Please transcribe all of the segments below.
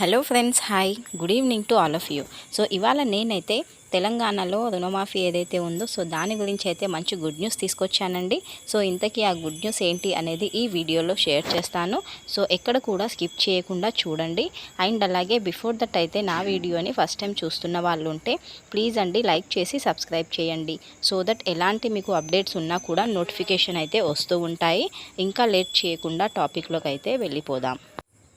Hello friends hi good evening to all of you so ఇవాళ నేనైతే తెలంగాణలో రుణమాఫీ ఏదైతే ఉందో సో దాని గురించి అయితే మంచి గుడ్ న్యూస్ తీసుకొచ్చానండి. సో ఇంతకీ ఆ గుడ్ న్యూస్ ఏంటి అనేది ఈ వీడియోలో షేర్ చేస్తాను. సో ఎక్కడ కూడా స్కిప్ చేయకుండా చూడండి. అండ్ అలాగే బిఫోర్ దట్ అయితే నా వీడియోని ఫస్ట్ టైం చూస్తున్న వాళ్ళు ఉంటే ప్లీజ్ అండి లైక్ చేసి సబ్స్క్రైబ్ చేయండి. సో దట్ ఎలాంటి మీకు అప్డేట్స్ ఉన్నా కూడా నోటిఫికేషన్ అయితే వస్తూ ఉంటాయి. ఇంకా లేట్ చేయకుండా టాపిక్లోకి అయితే వెళ్ళిపోదాం.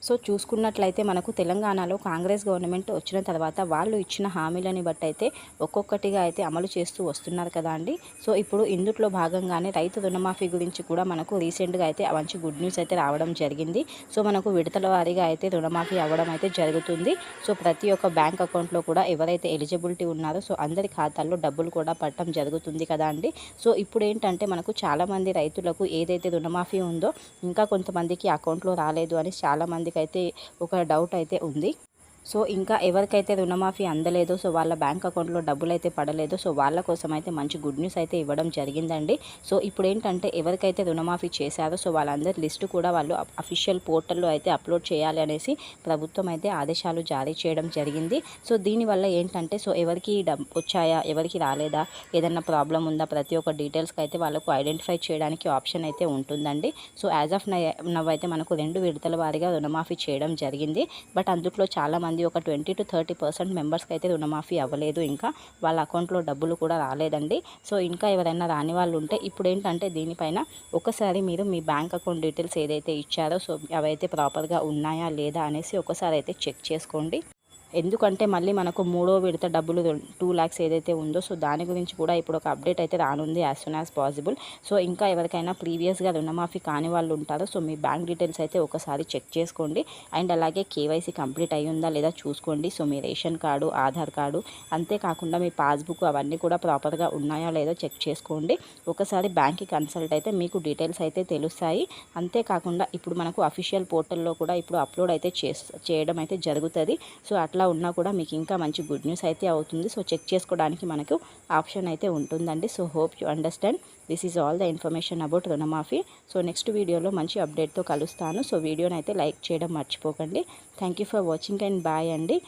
సో చూసుకున్నట్లయితే మనకు తెలంగాణలో కాంగ్రెస్ గవర్నమెంట్ వచ్చిన తర్వాత వాళ్ళు ఇచ్చిన హామీలని బట్టి అయితే ఒక్కొక్కటిగా అయితే అమలు చేస్తూ వస్తున్నారు కదా అండి. సో ఇప్పుడు ఇందుట్లో భాగంగానే రైతు రుణమాఫీ గురించి కూడా మనకు రీసెంట్గా అయితే మంచి గుడ్ న్యూస్ అయితే రావడం జరిగింది. సో మనకు విడతల వారీగా అయితే రుణమాఫీ అవ్వడం అయితే జరుగుతుంది. సో ప్రతి ఒక్క బ్యాంక్ అకౌంట్లో కూడా ఎవరైతే ఎలిజిబిలిటీ ఉన్నారో సో అందరి ఖాతాల్లో డబ్బులు కూడా పట్టడం జరుగుతుంది కదా అండి. సో ఇప్పుడు ఏంటంటే మనకు చాలామంది రైతులకు ఏదైతే రుణమాఫీ ఉందో ఇంకా కొంతమందికి అకౌంట్లో రాలేదు అని చాలామంది అయితే ఒక డౌట్ అయితే ఉంది. సో ఇంకా ఎవరికైతే రుణమాఫీ అందలేదో సో వాళ్ళ బ్యాంక్ అకౌంట్లో డబ్బులు అయితే పడలేదో సో వాళ్ళ కోసం అయితే మంచి గుడ్ న్యూస్ అయితే ఇవ్వడం జరిగిందండి. సో ఇప్పుడు ఏంటంటే ఎవరికైతే రుణమాఫీ చేశారో సో వాళ్ళందరి లిస్టు కూడా వాళ్ళు అఫీషియల్ పోర్టల్లో అయితే అప్లోడ్ చేయాలి అనేసి ప్రభుత్వం అయితే ఆదేశాలు జారీ చేయడం జరిగింది. సో దీనివల్ల ఏంటంటే సో ఎవరికి వచ్చాయా ఎవరికి రాలేదా ఏదన్నా ప్రాబ్లం ఉందా ప్రతి ఒక్క డీటెయిల్స్కి అయితే వాళ్ళకు ఐడెంటిఫై చేయడానికి ఆప్షన్ అయితే ఉంటుందండి. సో యాజ్ ఆఫ్ నవ్ అయితే మనకు రెండు విడతల వారిగా రుణమాఫీ చేయడం జరిగింది. బట్ అందులో చాలామంది మంది ఒక ట్వంటీ టు థర్టీ పర్సెంట్ మెంబర్స్కి అయితే రుణమాఫీ అవ్వలేదు ఇంకా. వాళ్ళ అకౌంట్లో డబ్బులు కూడా రాలేదండి. సో ఇంకా ఎవరైనా రాని వాళ్ళు ఉంటే ఇప్పుడు ఏంటంటే దీనిపైన ఒకసారి మీరు మీ బ్యాంక్ అకౌంట్ డీటెయిల్స్ ఏదైతే ఇచ్చారో సో అవైతే ప్రాపర్గా ఉన్నాయా లేదా అనేసి ఒకసారి అయితే చెక్ చేసుకోండి. ఎందుకంటే మళ్ళీ మనకు మూడో విడత డబ్బులు టూ ల్యాక్స్ ఏదైతే ఉందో సో దాని గురించి కూడా ఇప్పుడు ఒక అప్డేట్ అయితే రానుంది as soon as possible so ఇంకా ఎవరికైనా ప్రీవియస్గా రుణమాఫీ కాని వాళ్ళు ఉంటారో సో మీ బ్యాంక్ డీటెయిల్స్ అయితే ఒకసారి చెక్ చేసుకోండి. అండ్ అలాగే కేవైసీ కంప్లీట్ అయ్యిందా లేదా చూసుకోండి. సో మీ రేషన్ కార్డు ఆధార్ కార్డు అంతేకాకుండా మీ పాస్బుక్ అవన్నీ కూడా ప్రాపర్గా ఉన్నాయో లేదో చెక్ చేసుకోండి. ఒకసారి బ్యాంక్కి కన్సల్ట్ అయితే మీకు డీటెయిల్స్ అయితే తెలుస్తాయి. అంతేకాకుండా ఇప్పుడు మనకు అఫీషియల్ పోర్టల్లో కూడా ఇప్పుడు అప్లోడ్ అయితే చేయడం అయితే జరుగుతుంది. సో అట్లా ఉన్నా కూడా మీకు ఇంకా మంచి గుడ్ న్యూస్ అయితే అవుతుంది. సో చెక్ చేసుకోవడానికి మనకు ఆప్షన్ అయితే ఉంటుందండి. So hope you understand this is all the information about రుణమాఫీ సో నెక్స్ట్ వీడియోలో మంచి అప్డేట్తో కలుస్తాను. సో వీడియోని అయితే లైక్ చేయడం మర్చిపోకండి. Thank you for watching and bye అండి.